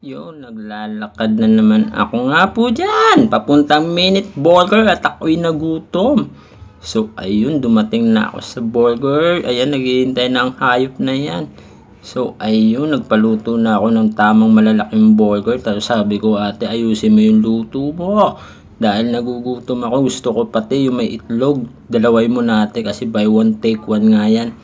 Yun, naglalakad na naman ako nga po dyan. Papuntang Minute Burger at ako'y nagutom. So, ayun, dumating na ako sa burger. Ayan, naghihintay na ang hayop na yan. So, ayun, nagpaluto na ako ng tamang malalaking burger. Tapos sabi ko, ate, ayusin mo yung luto mo. Dahil nagugutom ako, gusto ko pati yung may itlog. Dalaway mo natin kasi buy one take one nga yan.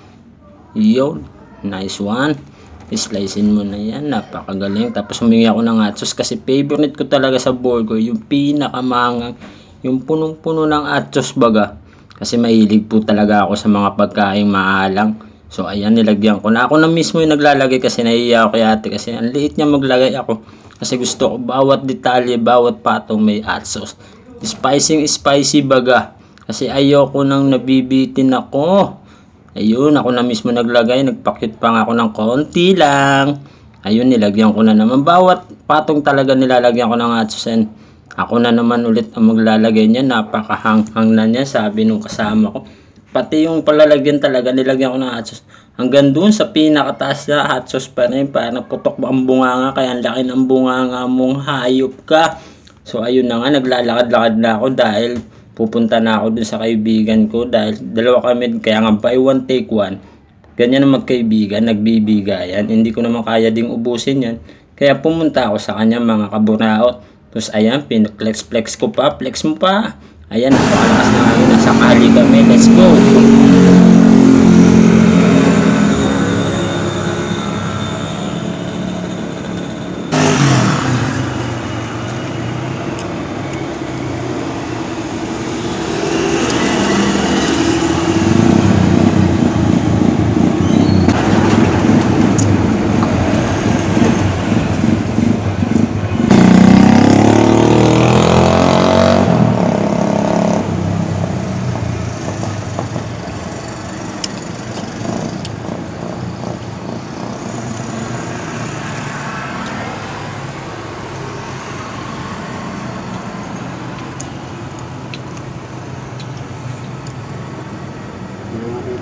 Yun, nice one. Slicein mo na yan, napakagaling. Tapos humingi ako ng atsos kasi favorite ko talaga sa burger, yung pinakamangang, yung punong-puno ng atsos baga. Kasi mahilig po talaga ako sa mga pagkain maalang. So ayan, nilagyan ko na. Ako na mismo yung naglalagay kasi nahihiya ako kay ate kasi ang liit niya maglagay ako. Kasi gusto ko bawat detalye, bawat patong may atsos. Spicy spicy baga. Kasi ayoko nang nabibitin ako. Ayun, ako na mismo naglagay. Nagpakit pa nga ako ng konti lang. Ayun, nilagyan ko na naman. Bawat patong talaga nilalagyan ko ng atsos. And ako na naman ulit ang maglalagay niya. Napakahanghang na niya, sabi nung kasama ko. Pati yung palalagyan talaga, nilagyan ko ng atsos. Hanggang dun sa pinakataas na sauce pa rin. Parang putok ang bunganga. Kaya ang laki ng bunganga mong hayop ka. So ayun na nga, naglalakad-lakad na ako dahil pupunta na ako dun sa kaibigan ko dahil dalawa kami, kaya nga buy one take one. Ganyan ang magkaibigan, nagbibigayan. Hindi ko naman kaya ding ubusin yan. Kaya pumunta ako sa kanya mga kaburaot. Tapos ayan, pinag-flex-flex ko pa, flex mo pa. Ayan, napakalakas na ngayon. Nasa kali kami, let's go.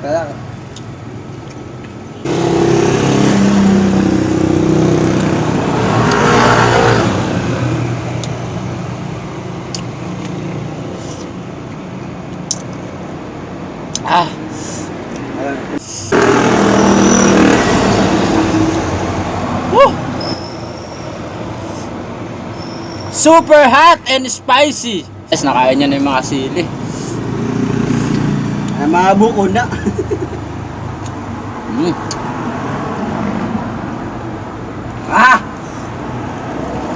Makita lang. Ah. Woo! Super hot and spicy. Yes, nakain niya na yung mga sili. Ay, mga buko na. Mm. ah!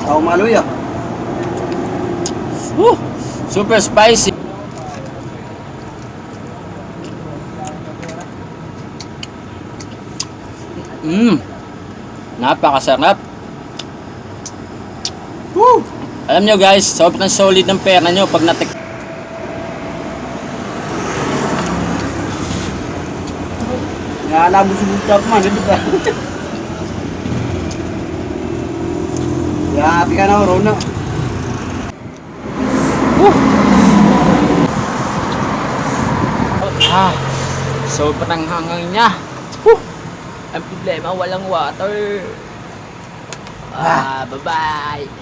Sa umaloy ah. Woo! Super spicy. Mmm. Napakasarap. Woo! Alam nyo guys, sobrang solid ng pera nyo pag natik... Naalabo si Butap man, hindi ba? Grabe ka na, Rona. Ah, sobrang hangang niya. Woo! Ang problema, walang water. Ah, bye-bye.